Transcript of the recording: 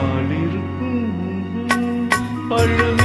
வானிருக்கும் பழம்